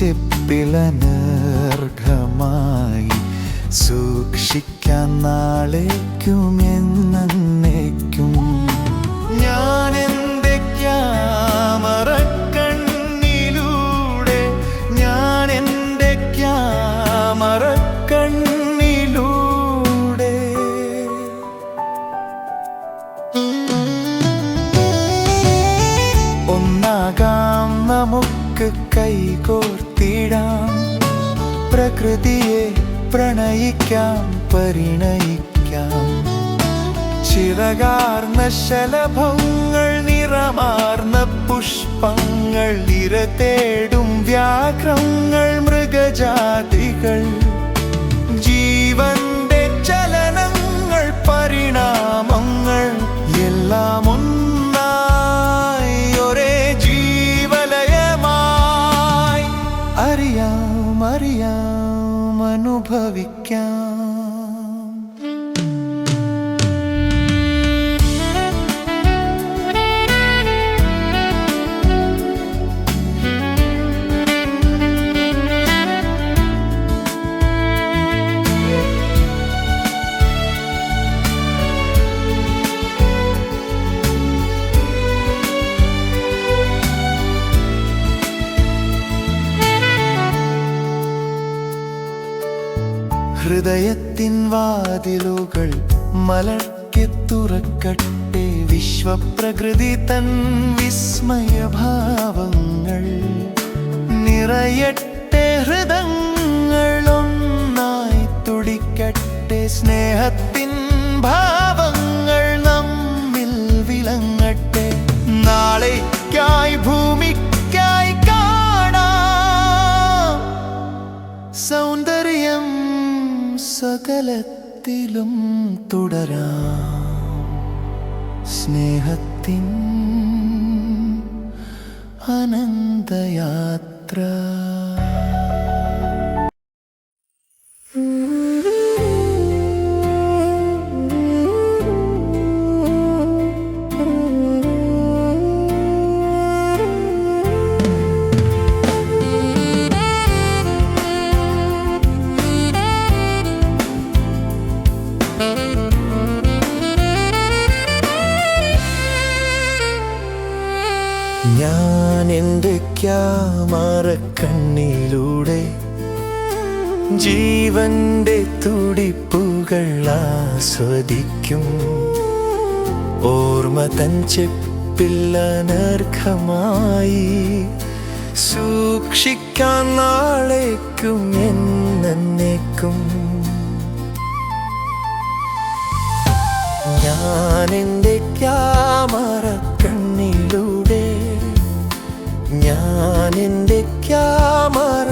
ചെപ്പിലനർഘമായി സൂക്ഷിക്കാൻ നാളേക്കും പ്രകൃതിയെ പ്രണയിക്കാം പരിണയിക്കാം. ചിറകാർന്ന ശലഭങ്ങൾ നിറമാർന്ന പുഷ്പങ്ങൾ ഇര തേടും വ്യാഘ്രങ്ങൾ മൃഗജാതികൾ. ജീവന്റെ ചലനങ്ങൾ പരിണാമങ്ങൾ എല്ലാം ഹൃദയത്തിൻ വാതിലുകൾ മലർക്കെ തുറക്കട്ടെ. വിശ്വപ്രകൃതി തൻ വിസ്മയഭാവങ്ങൾ നിറയട്ടെ. ഹൃദങ്ങളൊന്നായി തുടിക്കട്ടെ. സ്നേഹത്തിൻ ഭാവങ്ങൾ സകലത്തിലും തുടരാം. സ്നേഹത്തിൻ അനന്തയാത്ര. ജീവന്റെ തുടിപ്പുകൾ ആസ്വദിക്കും. ഓർമ്മ തൻ ചെപ്പിൽ അനർഘമായി സൂക്ഷിക്കാൻ നാളേക്കും എന്നേക്കും ഞാനെന്റെ ക്യാമറ കണ്ണിലൂടെ ഞാനെന്റെ ക്യാമറ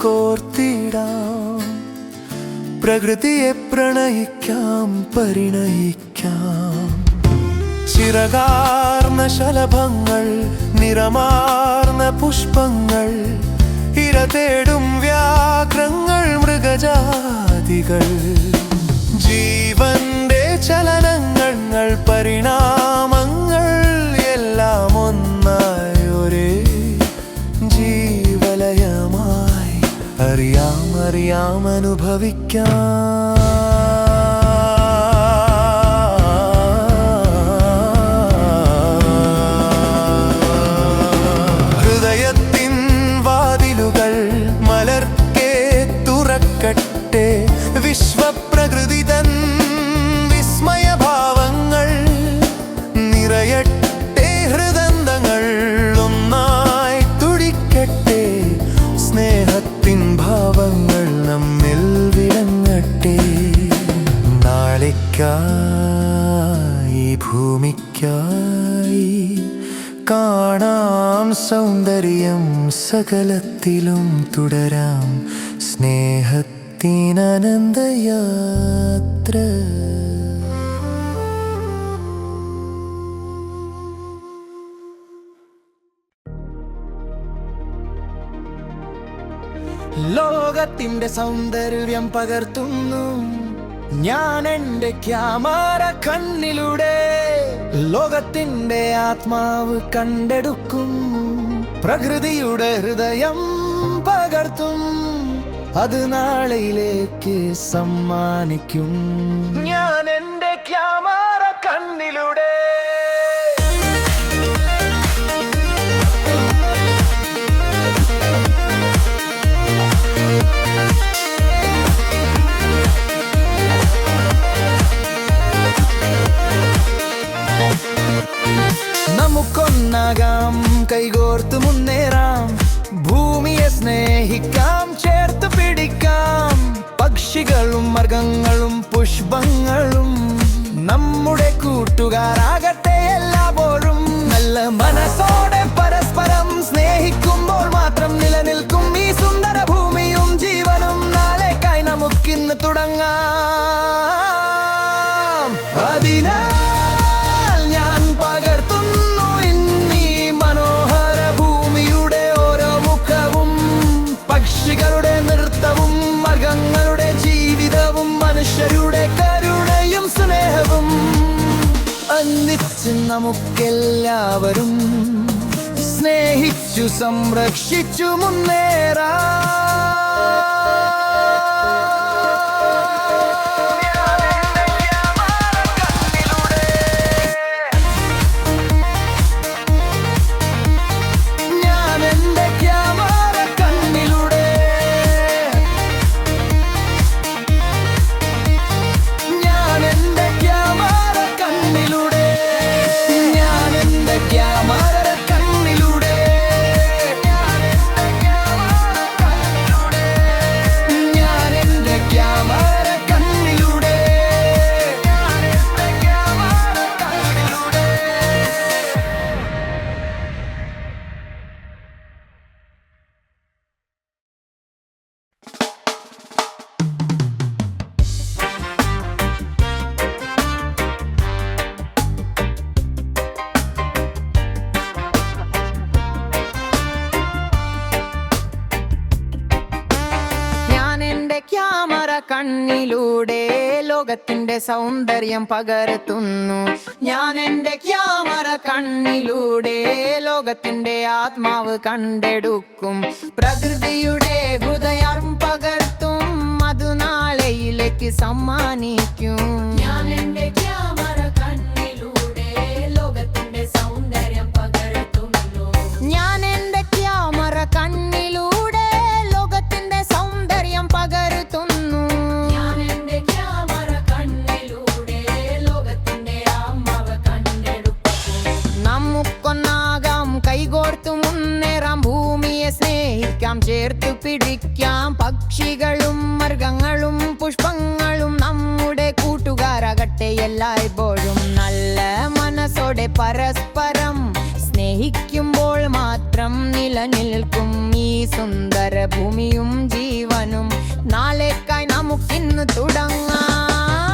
കൈകോർത്തിടാം പ്രകൃതിയെ പ്രണയിക്കാം പരിണയിക്കാം. ചിറകാർന്ന ശലഭങ്ങൾ നിറമാർന്ന പുഷ്പങ്ങൾ ഇര തേടും വ്യാഘ്രങ്ങൾ മൃഗജാതികൾ. ജീവന്റെ ചലനങ്ങൾ പരിണാമങ്ങൾ അറിയാം കാണാം സൗന്ദര്യം സകലത്തിലും തുടരാം സ്നേഹത്തിനനന്തയാത്ര. ലോകത്തിന്റെ സൗന്ദര്യം പകർത്തുന്നു ഞാൻ എന്റെ ക്യാമറ കണ്ണിലൂടെ. ലോകത്തിന്റെ ആത്മാവ് കണ്ടെടുക്കും. പ്രകൃതിയുടെ ഹൃദയം പകർത്തും. അത് നാളെയിലേക്ക് സമ്മാനിക്കും. ഞാൻ എന്റെ നമുക്കൊന്നാകാം കൈകോർത്ത് മുന്നേറാം ഭൂമിയെ സ്നേഹിക്കാം ചേർത്ത് പിടിക്കാം. പക്ഷികളും മൃഗങ്ങളും പുഷ്പങ്ങളും നമ്മുടെ കൂട്ടുകാരാകട്ടെ എല്ലാപ്പോഴും നല്ല മനസ്സോടെ പരസ്പരം സ്നേഹിക്കുമ്പോൾ മാത്രം നിലനിൽക്കും ഈ സുന്ദര ഭൂമിയും ജീവനും. നാളേക്കായി നമുക്കിന്ന് തുടങ്ങാം. നമുക്കെല്ലാവരും സ്നേഹിച്ചു സംരക്ഷിച്ചു മുന്നേറാം. കണ്ണിലൂടെ ലോകത്തിന്റെ സൗന്ദര്യം പകർത്തുന്നു. ഞാൻ എന്റെ ക്യാമറ കണ്ണിലൂടെ ലോകത്തിന്റെ ആത്മാവ് കണ്ടെടുക്കും. പ്രകൃതിയുടെ ഹൃദയം പകർത്തും അത് നാളെയിലേക്ക് സമ്മാനിക്കും. ഞാൻ എന്റെ സ്നേഹിക്കാം ചേർത്ത് പിടിക്കാം. പക്ഷികളും മൃഗങ്ങളും പുഷ്പങ്ങളും നമ്മുടെ കൂട്ടുകാരാകട്ടെ എല്ലായ്പ്പോഴും. നല്ല മനസ്സോടെ പരസ്പരം സ്നേഹിക്കുമ്പോൾ മാത്രം നിലനിൽക്കും ഈ സുന്ദര ഭൂമിയും ജീവനും. നാളേക്കായി നമുക്കിന്ന് തുടങ്ങാം.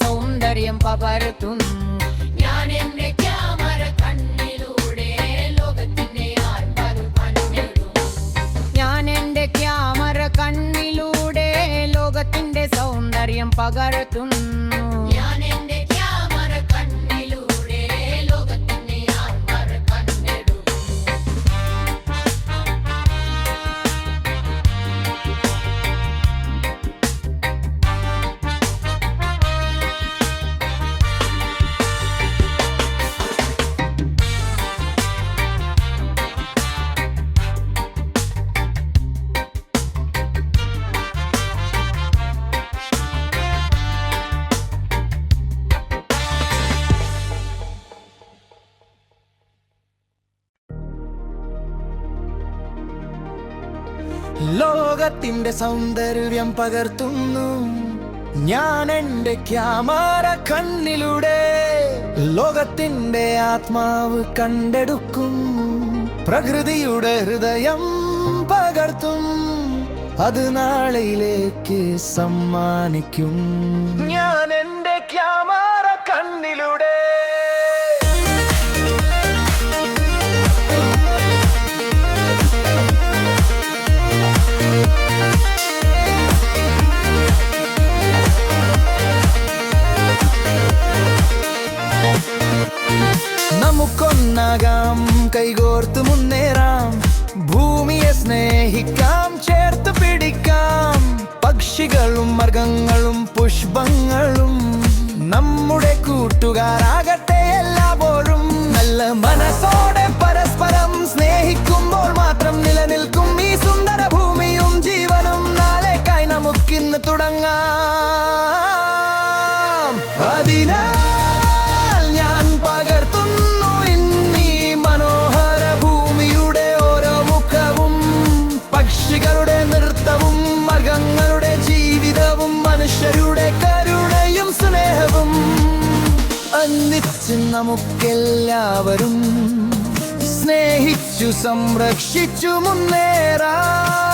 സൗന്ദര്യം പകർത്തുന്നു ഞാൻ എന്റെ ക്യാമറ കണ്ണിലൂടെ ലോകത്തിന്റെ ഞാൻ എന്റെ ക്യാമറ കണ്ണിലൂടെ ലോകത്തിന്റെ സൗന്ദര്യം പകർത്തുന്നു ലോകത്തിന്റെ സൗന്ദര്യം പകർത്തുന്നു. ഞാൻ എന്റെ ക്യാമറ കണ്ണിലൂടെ ലോകത്തിന്റെ ആത്മാവ് കണ്ടെടുക്കും പ്രകൃതിയുടെ ഹൃദയം പകർത്തും. അത് നാളെയിലേക്ക് സമ്മാനിക്കും. ഞാൻ എന്റെ ക്യാമറ പക്ഷികളും പുഷ്പങ്ങളും നമ്മുടെ കൂട്ടുകാരാകട്ടെ എല്ലാപ്പോഴും നല്ല മനസ്സോടെ പരസ്പരം സ്നേഹിക്കുമ്പോൾ മാത്രം നിലനിൽക്കും ഈ സുന്ദര ഭൂമിയും ജീവനും. നാളേക്കായി നമുക്കിന്ന് തുടങ്ങാം. ഒന്നിച്ച് നമുക്കെല്ലാവരും സ്നേഹിച്ചു സംരക്ഷിച്ചു മുന്നേറാം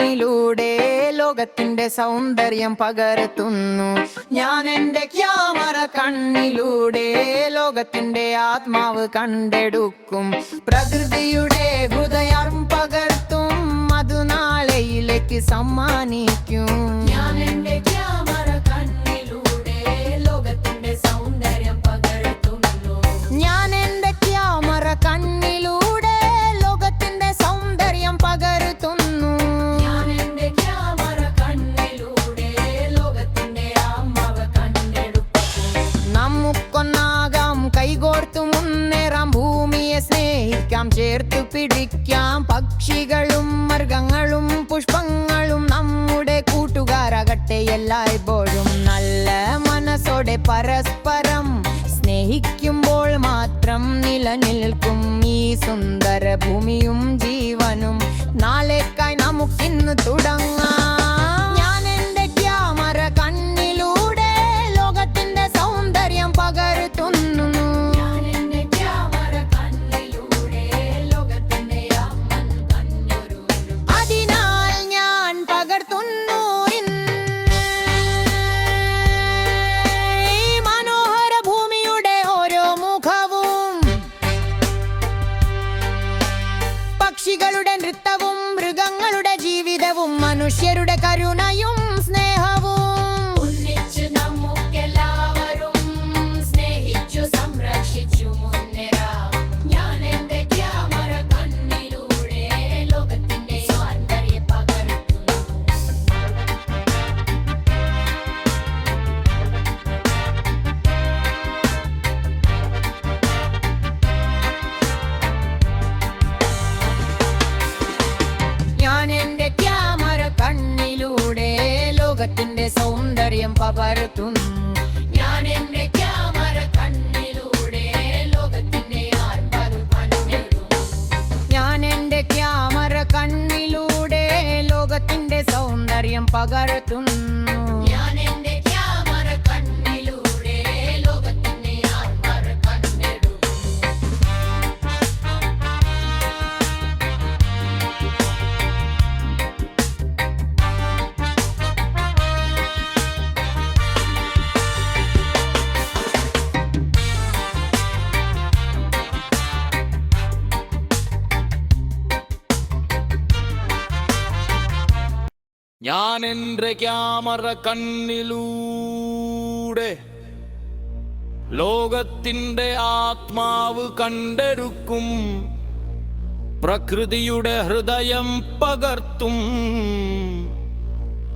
കണ്ണിലൂടെ ലോകത്തിന്റെ സൗന്ദര്യം പകർത്തുന്നു. ഞാൻ എന്റെ ക്യാമറ കണ്ണിലൂടെ ലോകത്തിന്റെ ആത്മാവ് കണ്ടെടുക്കും. പ്രകൃതിയുടെ ഹൃദയം പകർത്തും അത് നാളെയിലേക്ക് സമ്മാനിക്കും. ഞാൻ എന്റെ പിടിക്കാം പക്ഷികളും മൃഗങ്ങളും പുഷ്പങ്ങളും നമ്മുടെ കൂട്ടുകാരാകട്ടെ എല്ലായ്പ്പോഴും. നല്ല മനസ്സോടെ പരസ്പരം സ്നേഹിക്കുമ്പോൾ മാത്രം നിലനിൽക്കും ഈ സുന്ദര ഭൂമിയും ജീവനും പക്ഷികളുടെ നൃത്തവും മൃഗങ്ങളുടെ ജീവിതവും മനുഷ്യരുടെ കരുണയും ക്യാമറ കണ്ണിലൂടെ ലോകത്തിന്റെ ആത്മാവ് കണ്ടെടുക്കും. പ്രകൃതിയുടെ ഹൃദയം പകർത്തും.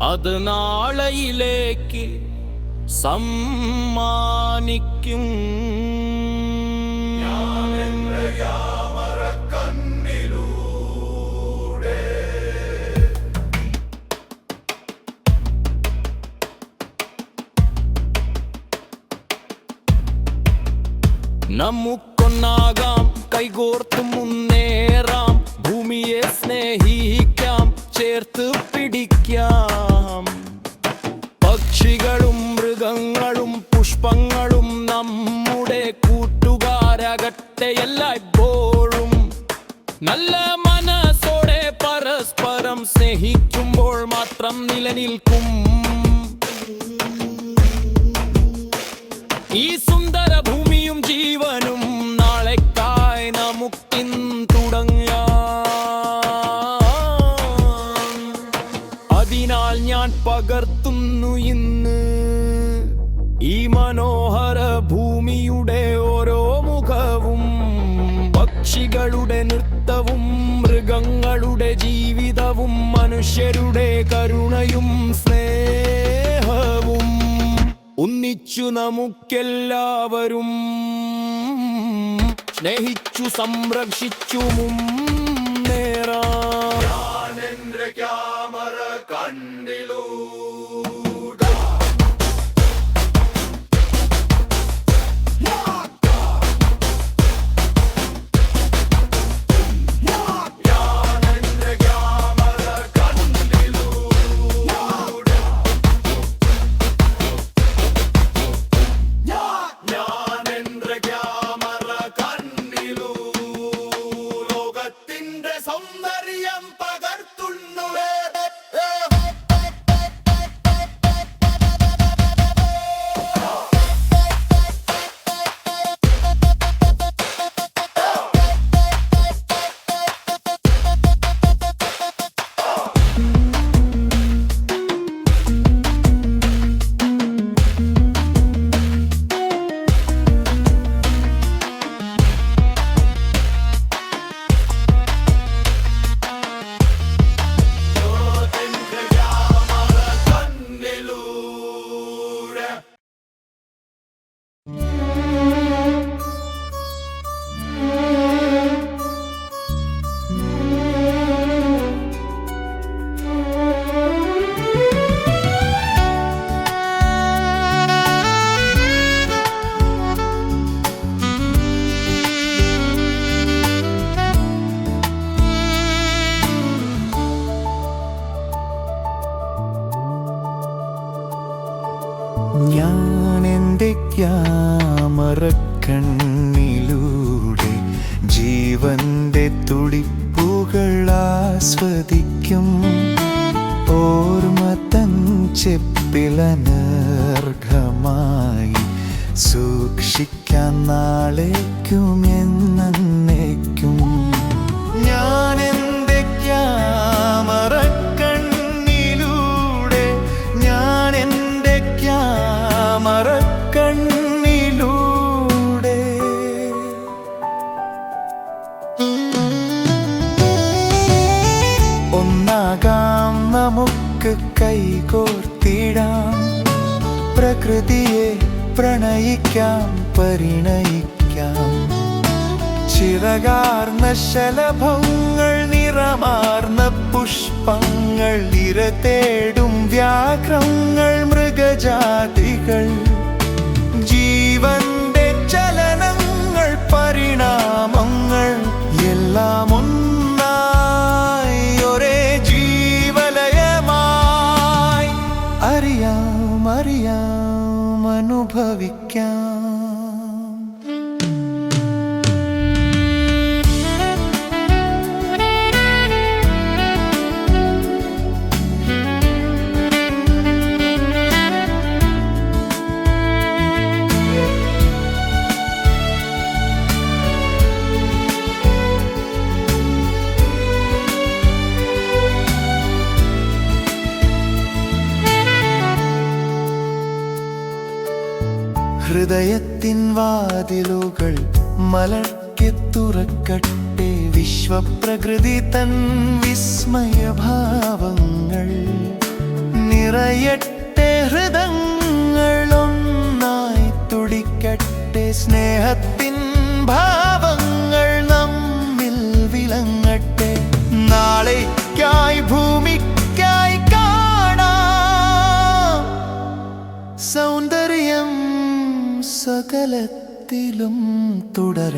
അത് നാളയിലേക്ക് സമ്മാനിക്കും. നമുക്കൊന്നാകാം കൈകോർത്ത് മുന്നേറാം ഭൂമിയെ സ്നേഹിക്കാം ചേർത്ത് പിടിക്കാം. പക്ഷികളും മൃഗങ്ങളും പുഷ്പങ്ങളും നമ്മുടെ കൂട്ടുകാരകട്ടെ എല്ലായ്പ്പോഴും നല്ല മനസ്സോടെ പരസ്പരം സ്നേഹിക്കുമ്പോൾ മാത്രം നിലനിൽക്കും. മനുഷ്യരുടെ കരുണയും സ്നേഹവും ഒന്നിച്ചു നമുക്കെല്ലാവരും സ്നേഹിച്ചു സംരക്ഷിച്ചു മുന്നേറാം. ഞാൻ ചെപ്പിലനർഘമായി സൂക്ഷിക്കാൻ നാളേക്കും എന്നേക്കും ഞാൻ നമുക്ക് കൈകോർത്തിടാം പ്രകൃതിയെ പ്രണയിക്കാം പരിണയിക്കാം. ചിറകാർന്ന ശലഭങ്ങൾ നിറ നിറമാർന്ന പുഷ്പങ്ങൾ ഇര തേടും വ്യാഘ്രങ്ങൾ മൃഗജാതികൾ. ജീവന്റെ ചലനങ്ങൾ പരിണാമങ്ങൾ എല്ലാം അനുഭവിക്കാം. ഹൃദയത്തിൻ വാതിലുകൾ മലർക്കെ തുറക്കട്ടെ. വിശ്വപ്രകൃതി തൻ വിസ്മയഭാവങ്ങൾ നിറയട്ടെ. ഹൃദങ്ങളൊന്നായി തുടിക്കട്ടെ. സ്നേഹത്തിൻ ഭാവങ്ങൾ സകലത്തിലും തുടരാം.